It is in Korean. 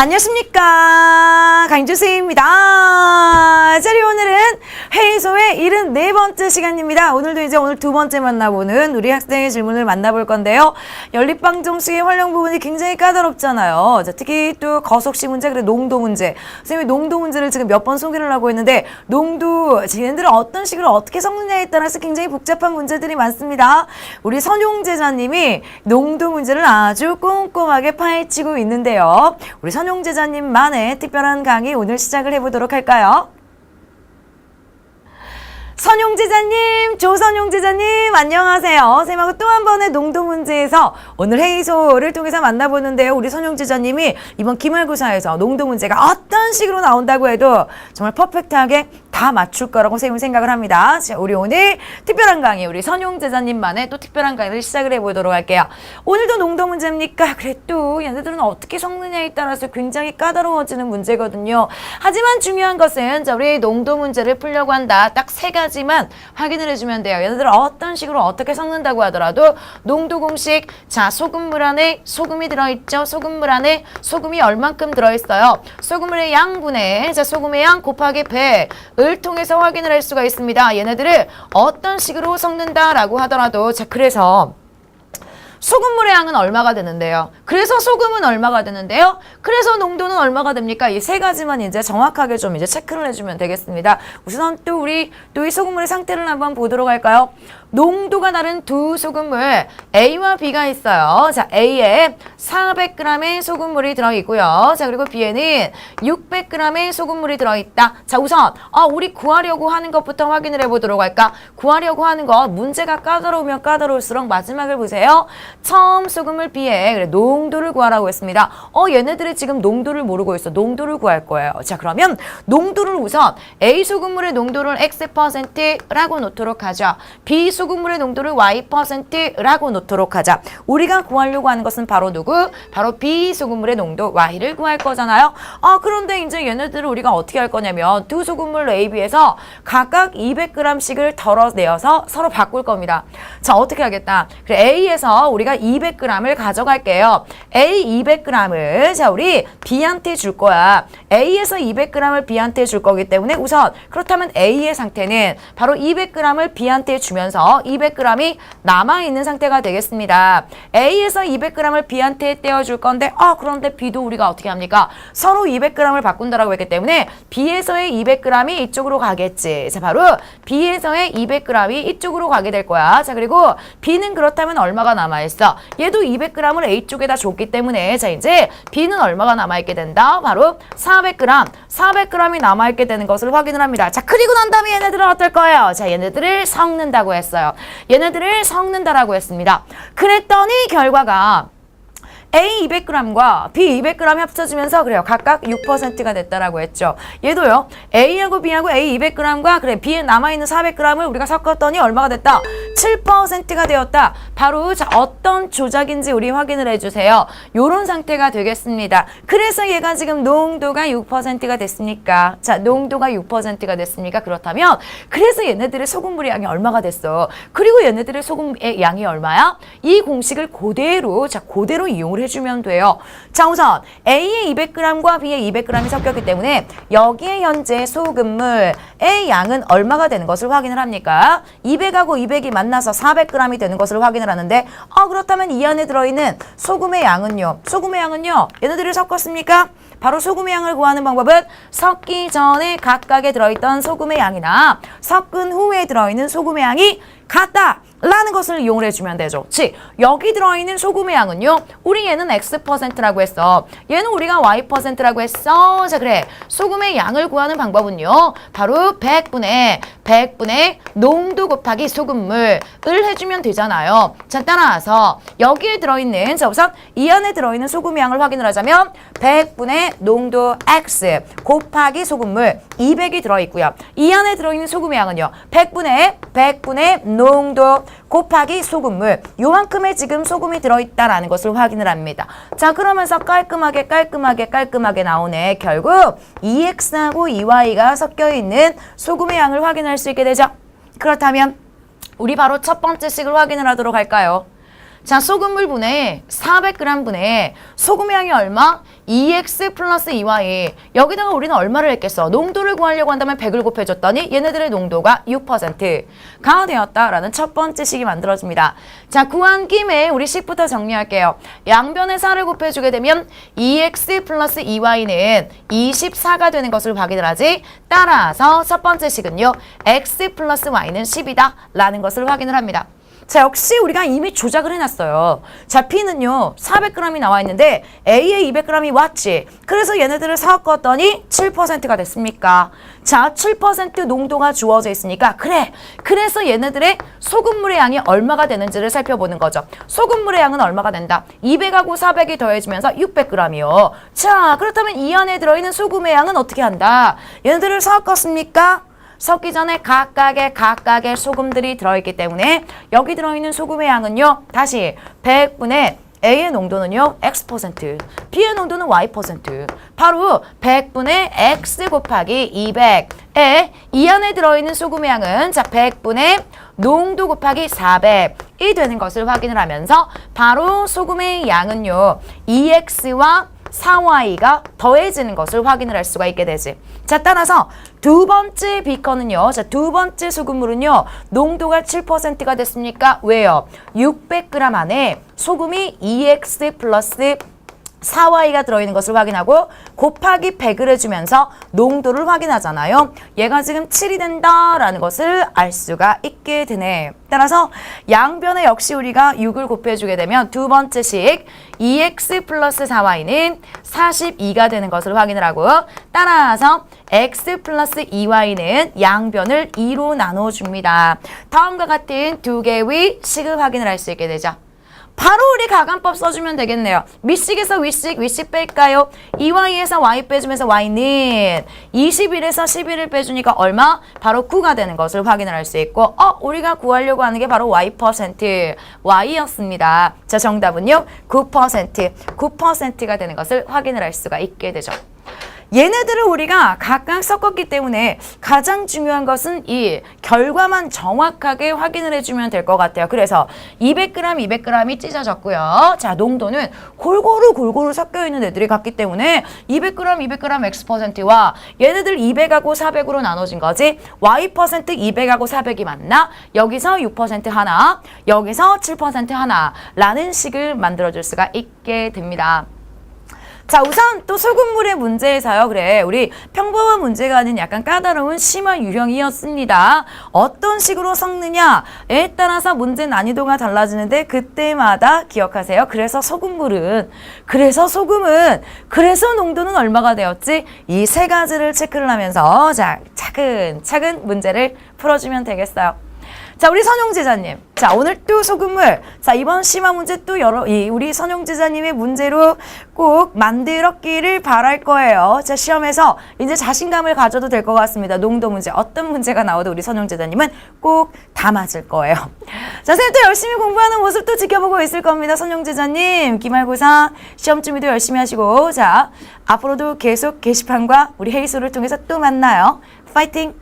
안녕하십니까 강주수입니다. 자, 우리 오늘은 해소의 74번째 시간입니다. 오늘도 이제 오늘 두 번째 만나보는 우리 학생의 질문을 만나볼 건데요. 연립방정식의 활용 부분이 굉장히 까다롭잖아요. 자, 특히 또 거속시 문제, 그리고 농도 문제. 선생님이 농도 문제를 지금 몇 번 소개를 하고 있는데 농도, 쟤네들은 어떤 식으로 어떻게 섞느냐에 따라서 굉장히 복잡한 문제들이 많습니다. 우리 선용제자님이 농도 문제를 아주 꼼꼼하게 파헤치고 있는데요. 우리 선용제자님만의 특별한 강의 오늘 시작을 해보도록 할까요? 선용제자님, 조선용제자님, 안녕하세요. 쌤하고 또 한 번의 농도 문제에서 오늘 회의소를 통해서 만나보는데요. 우리 선용제자님이 이번 기말고사에서 농도 문제가 어떤 식으로 나온다고 해도 정말 퍼펙트하게 다 맞출 거라고 쌤은 생각을 합니다. 자, 우리 오늘 특별한 강의, 우리 선용 제자님만의 또 특별한 강의를 시작을 해보도록 할게요. 오늘도 농도 문제입니까? 그래도 얘네들은 어떻게 섞느냐에 따라서 굉장히 까다로워지는 문제거든요. 하지만 중요한 것은 자, 우리 농도 문제를 풀려고 한다. 딱 세 가지 만 확인을 해주면 돼요. 얘네들 어떤 식으로 어떻게 섞는다고 하더라도 농도 공식, 자 소금물 안에 소금이 들어있죠. 소금물 안에 소금이 얼만큼 들어있어요. 소금물의 양분의 자 소금의 양 곱하기 배을 통해서 확인을 할 수가 있습니다. 얘네들을 어떤 식으로 섞는다라고 하더라도 자 그래서 소금물의 양은 얼마가 되는데요? 그래서 소금은 얼마가 되는데요? 그래서 농도는 얼마가 됩니까? 이 세 가지만 이제 정확하게 좀 이제 체크를 해주면 되겠습니다. 우선 또 우리 또 이 소금물의 상태를 한번 보도록 할까요? 농도가 다른 두 소금물 A와 B가 있어요. 자, A에 400g의 소금물이 들어있고요. 자, 그리고 B에는 600g의 소금물이 들어있다. 자, 우선 아, 우리 구하려고 하는 것부터 확인을 해보도록 할까? 구하려고 하는 것 문제가 까다로우면 까다로울수록 마지막을 보세요. 처음 소금을 B에 그래, 농도를 구하라고 했습니다. 어, 얘네들이 지금 농도를 모르고 있어. 농도를 구할 거예요. 자, 그러면 농도를 우선 A 소금물의 농도를 X%라고 놓도록 하죠. B 소금물의 농도를 Y%라고 놓도록 하자. 우리가 구하려고 하는 것은 바로 누구? 바로 B 소금물의 농도 Y를 구할 거잖아요. 아, 그런데 이제 얘네들을 우리가 어떻게 할 거냐면 두 A, B에서 각각 200g씩을 덜어내어서 서로 바꿀 겁니다. 자, 어떻게 하겠다? 그래, A에서 우리가 200g을 가져갈게요. A 200g을 자, 우리 B한테 줄 거야. A에서 200g을 B한테 줄 거기 때문에 우선 그렇다면 A의 상태는 바로 200g을 B한테 주면서 200g이 남아있는 상태가 되겠습니다. A에서 200g을 B한테 떼어줄 건데 아 그런데 B도 우리가 어떻게 합니까? 서로 200g을 바꾼다라고 했기 때문에 B에서의 200g이 이쪽으로 가겠지. 자 바로 B에서의 200g이 이쪽으로 가게 될 거야. 자 그리고 B는 그렇다면 얼마가 남아있어? 얘도 200g을 A 쪽에다 줬기 때문에 자 이제 B는 얼마가 남아있게 된다? 바로 400g. 400g이 남아있게 되는 것을 확인을 합니다. 자 그리고 난 다음에 얘네들은 어떨 거예요? 자 얘네들을 섞는다고 했어요. 얘네들을 섞는다라고 했습니다. 그랬더니 결과가 A 200g과 B 200g 합쳐지면서 그래요. 각각 6%가 됐다라고 했죠. 얘도요. A하고 B하고 A 200g과 그래 B에 남아있는 400g을 우리가 섞었더니 얼마가 됐다? 7%가 되었다. 바로 자 어떤 조작인지 우리 확인을 해주세요. 요런 상태가 되겠습니다. 그래서 얘가 지금 농도가 6%가 됐습니까? 자 농도가 6%가 됐습니까? 그렇다면 그래서 얘네들의 소금물의 양이 얼마가 됐어? 그리고 얘네들의 소금의 양이 얼마야? 이 공식을 그대로 자 그대로 이용을 해주면 돼요. 자 우선 A의 200g과 B의 200g이 섞였기 때문에 여기에 현재 소금물의 양은 얼마가 되는 것을 확인을 합니까? 200하고 200이 만나서 400g이 되는 것을 확인 을 하는데 아 그렇다면 이 안에 들어있는 소금의 양은요? 소금의 양은요? 얘네들을 섞었습니까? 바로 소금의 양을 구하는 방법은 섞기 전에 각각에 들어있던 소금의 양이나 섞은 후에 들어있는 소금의 양이 같다. 라는 것을 이용을 해주면 되죠. 즉 여기 들어있는 소금의 양은요. 우리 얘는 X%라고 했어. 얘는 우리가 Y%라고 했어. 자 그래. 소금의 양을 구하는 방법은요. 바로 100분의 100분의 농도 곱하기 소금물을 해주면 되잖아요. 자 따라서 여기에 들어있는 자 우선 이 안에 들어있는 소금의 양을 확인을 하자면 100분의 농도 X 곱하기 소금물 200이 들어있고요. 이 안에 들어있는 소금의 양은요. 100분의 100분의 농도 곱하기 소금물 요만큼의 지금 소금이 들어있다라는 것을 확인을 합니다. 자 그러면서 깔끔하게 깔끔하게 깔끔하게 나오네. 결국 2x하고 2y가 섞여있는 소금의 양을 확인할 수 있게 되죠. 그렇다면 우리 바로 첫 번째 식을 확인을 하도록 할까요? 자, 소금물 분해 400g 분해 소금의 양이 얼마? 2x 플러스 2y. 여기다가 우리는 얼마를 했겠어? 농도를 구하려고 한다면 100을 곱해줬더니 얘네들의 농도가 6%가 되었다라는 첫 번째 식이 만들어집니다. 자, 구한 김에 우리 식부터 정리할게요. 양변에 4를 곱해주게 되면 2x 플러스 2y는 24가 되는 것을 확인을 하지. 따라서 첫 번째 식은요. x 플러스 y는 10이다 라는 것을 확인을 합니다. 자, 역시 우리가 이미 조작을 해놨어요. 자, P는요, 400g이 나와 있는데 A에 200g이 왔지. 그래서 얘네들을 섞었더니 7%가 됐습니까? 자, 7% 농도가 주어져 있으니까 그래. 그래서 얘네들의 소금물의 양이 얼마가 되는지를 살펴보는 거죠. 소금물의 양은 얼마가 된다? 200하고 400이 더해지면서 600g이요. 자, 그렇다면 이 안에 들어있는 소금의 양은 어떻게 한다? 얘네들을 섞었습니까? 섞기 전에 각각의 각각의 소금들이 들어있기 때문에 여기 들어있는 소금의 양은요. 다시 100분의 A의 농도는요. X%, B의 농도는 Y%. 바로 100분의 X 곱하기 200에 이 안에 들어있는 소금의 양은 자 100분의 농도 곱하기 400이 되는 것을 확인을 하면서 바로 소금의 양은요. 2X와 4y가 더해지는 것을 확인을 할 수가 있게 되지. 자, 따라서 두 번째 비커는요. 자, 두 번째 소금물은요. 농도가 7%가 됐습니까? 왜요? 600g 안에 소금이 2x 플러스 4y가 들어있는 것을 확인하고 곱하기 100을 해주면서 농도를 확인하잖아요. 얘가 지금 7이 된다라는 것을 알 수가 있게 되네. 따라서 양변에 역시 우리가 6을 곱해주게 되면 두 번째 식 2x 플러스 4y는 42가 되는 것을 확인을 하고 따라서 x 플러스 2y는 양변을 2로 나눠줍니다. 다음과 같은 두 개의 식을 확인을 할 수 있게 되죠. 바로 우리 가간법 써주면 되겠네요. 밑식에서 윗식, 윗식 뺄까요? 2y에서 y 빼주면서 y는 21에서 11을 빼주니까 얼마? 바로 9가 되는 것을 확인을 할 수 있고 어? 우리가 구하려고 하는 게 바로 y%, y였습니다. 자, 정답은요. 9%, 9%가 되는 것을 확인을 할 수가 있게 되죠. 얘네들을 우리가 각각 섞었기 때문에 가장 중요한 것은 이 결과만 정확하게 확인을 해주면 될 것 같아요. 그래서 200g, 200g이 찢어졌고요. 자, 농도는 골고루 골고루 섞여 있는 애들이 같기 때문에 200g, 200g X%와 얘네들 200하고 400으로 나눠진 거지. Y% 200하고 400이 맞나? 여기서 6% 하나, 여기서 7% 하나 라는 식을 만들어줄 수가 있게 됩니다. 자, 우선 또 소금물의 문제에서요. 그래, 우리 평범한 문제가 아닌 약간 까다로운 심화 유형이었습니다. 어떤 식으로 섞느냐에 따라서 문제 난이도가 달라지는데 그때마다 기억하세요. 그래서 소금물은, 그래서 소금은, 그래서 농도는 얼마가 되었지? 이 세 가지를 체크를 하면서 자, 차근차근 문제를 풀어주면 되겠어요. 자, 우리 선용 제자님. 자, 오늘 또 소금물. 자, 이번 심화 문제 또 여러, 이, 우리 선용 제자님의 문제로 꼭 만들었기를 바랄 거예요. 자, 시험에서 이제 자신감을 가져도 될 것 같습니다. 농도 문제. 어떤 문제가 나와도 우리 선용 제자님은 꼭 다 맞을 거예요. 자, 선생님 또 열심히 공부하는 모습도 지켜보고 있을 겁니다. 선용 제자님. 기말고사 시험 준비도 열심히 하시고. 자, 앞으로도 계속 게시판과 우리 헤이소를 통해서 또 만나요. 파이팅!